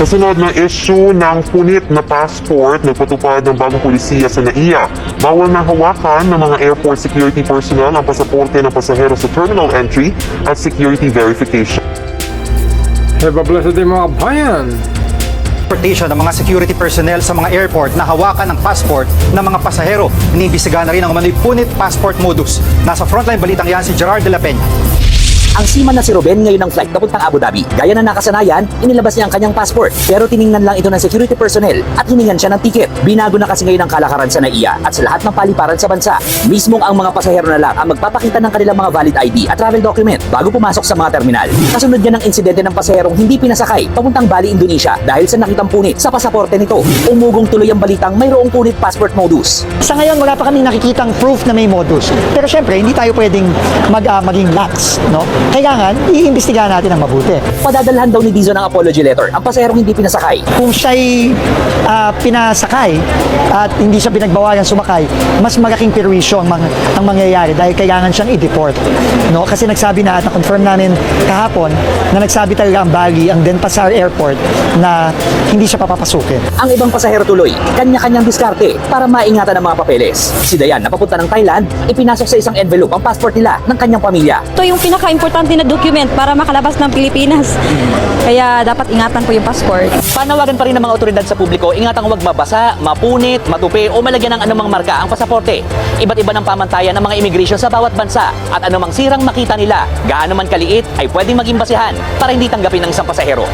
Kasunod ng issue ng punit na passport, nagpatupad ng bagong polisiya sa NAIA. Bawal na hawakan ng mga airport security personnel ang pasaporte ng pasahero sa terminal entry at security verification. Have a blessed day mga bayan! transportation ng mga security personnel sa mga airport na hawakan ng passport ng mga pasahero. Iniimbestigahan na rin ang umano'y punit passport modus. Nasa frontline balitang yan si Gerard de la Peña. Ang seaman na si Ruben ngayon ang flight papuntang Abu Dhabi. Gaya na nakasanayan, inilabas niya ang kanyang passport. Pero tiningnan lang ito ng security personnel at hiningan siya ng ticket. Binago na kasi ngayon ang kalakaran sa NAIA at sa lahat ng paliparan sa bansa. Mismong ang mga pasahero na lang ang magpapakita ng kanilang mga valid ID at travel document bago pumasok sa mga terminal. Kasunod yan ng insidente ng pasaherong hindi pinasakay papuntang Bali, Indonesia dahil sa nakitang punit sa pasaporte nito. Umugong tuloy ang balitang mayroong punit passport modus. Sa ngayon, wala pa kaming nakikitang proof na may modus. Pero syempre, hindi tayo pwedeng mag, ah, maging lax. No? Kailangan, iimbestigahan natin ang mabuti. Padadalhan daw ni Dizon ng apology letter ang pasaherong hindi pinasakay. Kung siya'y ah, pinasakay at hindi siya pinagbawalan sumakay, mas malaking perwisyo ang, mang- ang mangyayari dahil kailangan siyang i-deport. No? Kasi nagsabi na at na-confirm namin kahapon na nagsabi talaga ang Bali, ang Denpasar Airport na hindi siya papapasukin. Ang ibang pasahero tuloy, kanya-kanyang diskarte para maingatan ang mga papeles. Si Dayan, na papunta ng Thailand, ipinasok sa isang envelope ang passport nila ng kanyang pamilya. Ito yung pinaka-importante na document para makalabas ng Pilipinas. Kaya dapat ingatan po yung passport. Panawagan pa rin ng mga otoridad sa publiko, ingatang huwag mabasa, mapunit, matupi o malagyan ng anumang marka ang pasaporte. Iba't iba ng pamantayan ng mga immigration sa bawat bansa at anumang sirang makita nila, gaano man kaliit ay pwedeng maging basihan para hindi tanggapin ng isang pasahero.